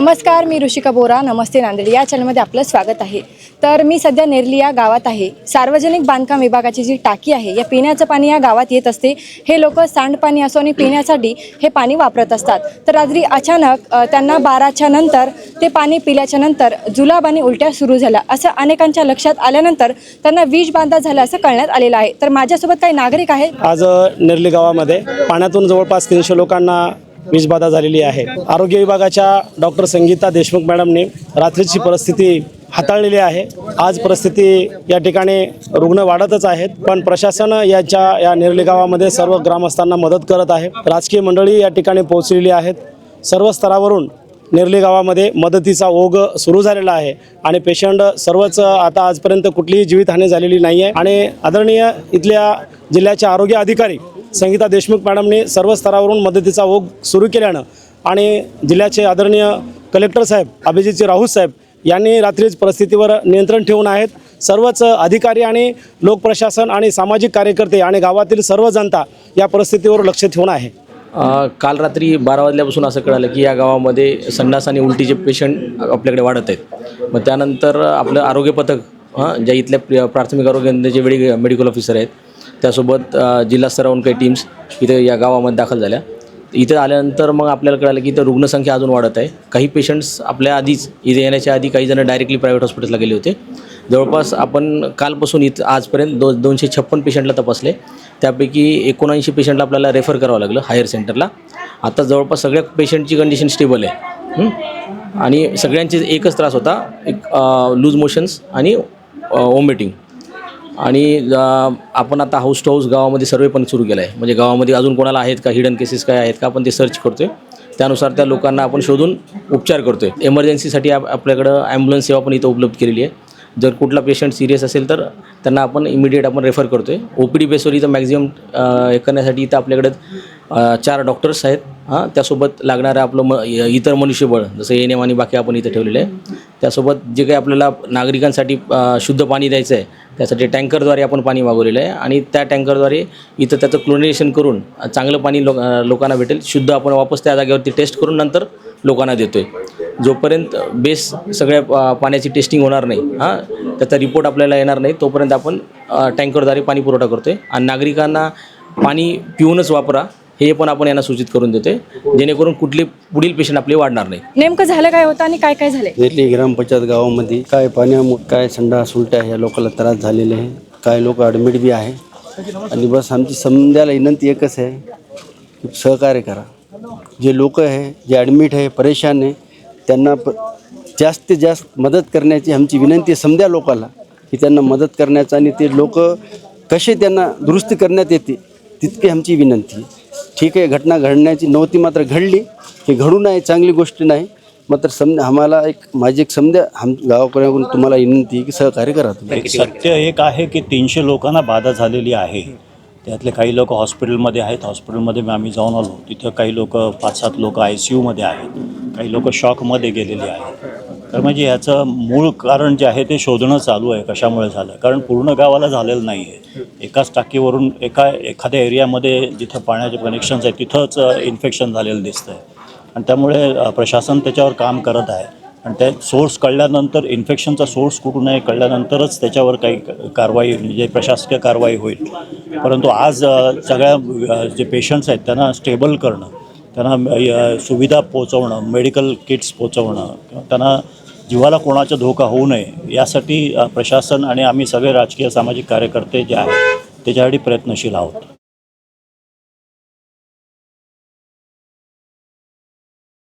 नमस्कार मी ऋषिका बोरा. नमस्ते नांदेड. या चॅनलमध्ये आपलं स्वागत आहे. तर मी सध्या नेरली या गावात आहे. सार्वजनिक बांधकाम विभागाची जी टाकी आहे या पिण्याचं पाणी या गावात येत असते. हे लोक सांडपाणी असो आणि पिण्यासाठी हे पाणी वापरत असतात. तर रात्री अचानक त्यांना बाराच्या नंतर ते पाणी पिल्याच्या नंतर जुलाब आणि उलट्या सुरू झाल्या. असं अनेकांच्या लक्षात आल्यानंतर त्यांना विष बांधा झाला असं कळण्यात आलेलं आहे. तर माझ्यासोबत काही नागरिक आहेत. आज नेरली गावामध्ये पाण्यातून जवळपास तीनशे लोकांना वीजबाधा झालेली आहे. आरोग्य विभागाच्या डॉक्टर संगीता देशमुख मॅडमने रात्रीची परिस्थिती हाताळलेली आहे. आज परिस्थिती या ठिकाणी रुग्ण वाढतच आहेत पण प्रशासन याच्या या नेरली गावामध्ये सर्व ग्रामस्थांना मदत करत आहे. राजकीय मंडळी या ठिकाणी पोहोचलेली आहेत. सर्व स्तरावरून निर्ली गावामध्ये मदतीचा ओघ सुरू झालेला आहे आणि पेशंट सर्वच आता आजपर्यंत कुठलीही जीवितहानी झालेली नाही आहे आणि आदरणीय इथल्या जिल्ह्याचे आरोग्य अधिकारी संगीता देशमुख मॅडमने सर्व स्तरावरून मदतीचा ओघ सुरू केल्यानं आणि जिल्ह्याचे आदरणीय कलेक्टर साहेब अभिजितजी राऊत साहेब यांनी रात्रीच परिस्थितीवर नियंत्रण ठेवून आहेत. सर्वच अधिकारी आणि लोकप्रशासन आणि सामाजिक कार्यकर्ते आणि गावातील सर्व जनता या परिस्थितीवर लक्ष ठेवून आहे. काल रात्री बारा वाजल्यापासून असं कळालं की या गावामध्ये संडास आणि उलटीचे पेशंट आपल्याकडे वाढत आहेत. मग त्यानंतर आपलं आरोग्य पथक हां ज्या इथल्या प्राथमिक आरोग्य केंद्राचे वेळी मेडिकल ऑफिसर आहेत त्यासोबत जिल्हास्तरावरून जिल्हा काही टीम्स इथे या गावामध्ये दाखल झाल्या. इथे आल्यानंतर मग आपल्याला कळालं की इथं रुग्णसंख्या अजून वाढत आहे. काही पेशंट्स आपल्या आधीच इथे येण्याच्या आधी काही जण डायरेक्टली प्रायव्हेट हॉस्पिटलला गेले होते. जवळपास आपण कालपासून इथं आजपर्यंत दो दोनशे छप्पन पेशंटला तपासले. त्यापैकी एकोणऐंशी पेशंटला आपल्याला रेफर करावं लागलं हायर सेंटरला आता जवळपास सगळ्या पेशंटची कंडिशन स्टेबल आहे. आणि सगळ्यांचे एकच त्रास होता एक लूज मोशन्स आणि ओमिटिंग आणि आपण आता हाऊस टू हाऊस गावामध्ये सर्वे पण सुरू केला आहे म्हणजे गावामध्ये अजून कोणाला आहेत का हिडन केसेस काय आहेत का आपण ते सर्च करतो आहे त्यानुसार त्या लोकांना आपण शोधून उपचार करतो आहे एमर्जन्सीसाठी आप आपल्याकडं ॲम्ब्युलन्स सेवा पण इथं उपलब्ध केलेली आहे. जर कुठला पेशंट सिरियस असेल तर त्यांना आपण इमिडिएट आपण रेफर करतो आहे ओ पी डी बेसवर इथं मॅक्झिमम हे करण्यासाठी इथं आपल्याकडे चार डॉक्टर्स आहेत. हां त्यासोबत लागणारं आपलं म इतर मनुष्यबळ जसं एन एम आणि बाकी आपण इथं ठेवलेलं आहे. त्यासोबत जे काही आपल्याला नागरिकांसाठी शुद्ध पाणी द्यायचं आहे त्यासाठी टँकरद्वारे आपण पाणी मागवलेलं आहे. आणि त्या टँकरद्वारे इथं त्याचं क्लोरिनेशन करून चांगलं पाणी लोक लोकांना भेटेल. शुद्ध आपण वापस त्या जागेवरती टेस्ट करून नंतर लोकांना देतो आहे जोपर्यंत बेस सगळ्या पाण्याची टेस्टिंग होणार नाही हां त्याचा रिपोर्ट आपल्याला येणार नाही तोपर्यंत आपण टँकरद्वारे पाणी पुरवठा करतो आहे आणि नागरिकांना पाणी पिऊनच वापरा. हे पण आपण यांना सूचित करून देतोय. जेणेकरून कुठले पुढील पेशंट आपले वाढणार नाही. नेमकं झालं काय होतं आणि काय काय झालंय? नेरली ग्रामपंचायत गावामध्ये काय पाण्यामुळे काय संडास उलट्या ह्या लोकांना त्रास झालेले आहे. काय लोक ॲडमिट बी आहे. आणि बस आमची समजायला विनंती एकच आहे की सहकार्य करा. जे लोक आहे जे ॲडमिट आहे परेशान आहे त्यांना प जास्तीत जास्त मदत करण्याची आमची विनंती आहे समजा लोकांना की त्यांना मदत करण्याचं आणि ते लोक कसे त्यांना दुरुस्ती करण्यात येते तितकी आमची विनंती आहे. ठीक आहे घटना घडण्याची नव्हती मात्र घडली. हे घडू नये चांगली गोष्ट नाही. मात्र समजा आम्हाला एक माझी एक समजा आम गावाकडून तुम्हाला विनंती की सहकार्य करा तुम्ही. सत्य एक आहे की तीनशे लोकांना बाधा झालेली आहे. त्यातले काही लोक हॉस्पिटलमध्ये आहेत. हॉस्पिटलमध्ये आम्ही जाऊन आलो. तिथं काही लोक पाच सात लोक आय सी यूमध्ये आहेत. काही लोक शॉकमध्ये गेलेले आहेत. तर म्हणजे ह्याचं मूळ कारण जे आहे ते शोधणं चालू आहे कशामुळे झालं? कारण पूर्ण गावाला झालेलं नाही आहे. एकाच टाकीवरून एका एखाद्या एरियामध्ये जिथं पाण्याचे कनेक्शन्स आहेत तिथंच इन्फेक्शन झालेलं दिसतं आहे आणि त्यामुळे प्रशासन त्याच्यावर काम करत आहे. आणि त्या सोर्स कळल्यानंतर इन्फेक्शनचा सोर्स कुठून आहे कळल्यानंतरच त्याच्यावर काही कारवाई म्हणजे प्रशासकीय कारवाई होईल. परंतु आज सगळ्या जे पेशंट्स आहेत त्यांना स्टेबल करणं त्यांना सुविधा पोचवणं मेडिकल किट्स पोचवणं किंवा त्यांना जीवाला कोणाचा धोका होऊ नये यासाठी प्रशासन आणि आम्ही सगळे राजकीय सामाजिक कार्यकर्ते जे आहेत त्याच्यासाठी प्रयत्नशील आहोत.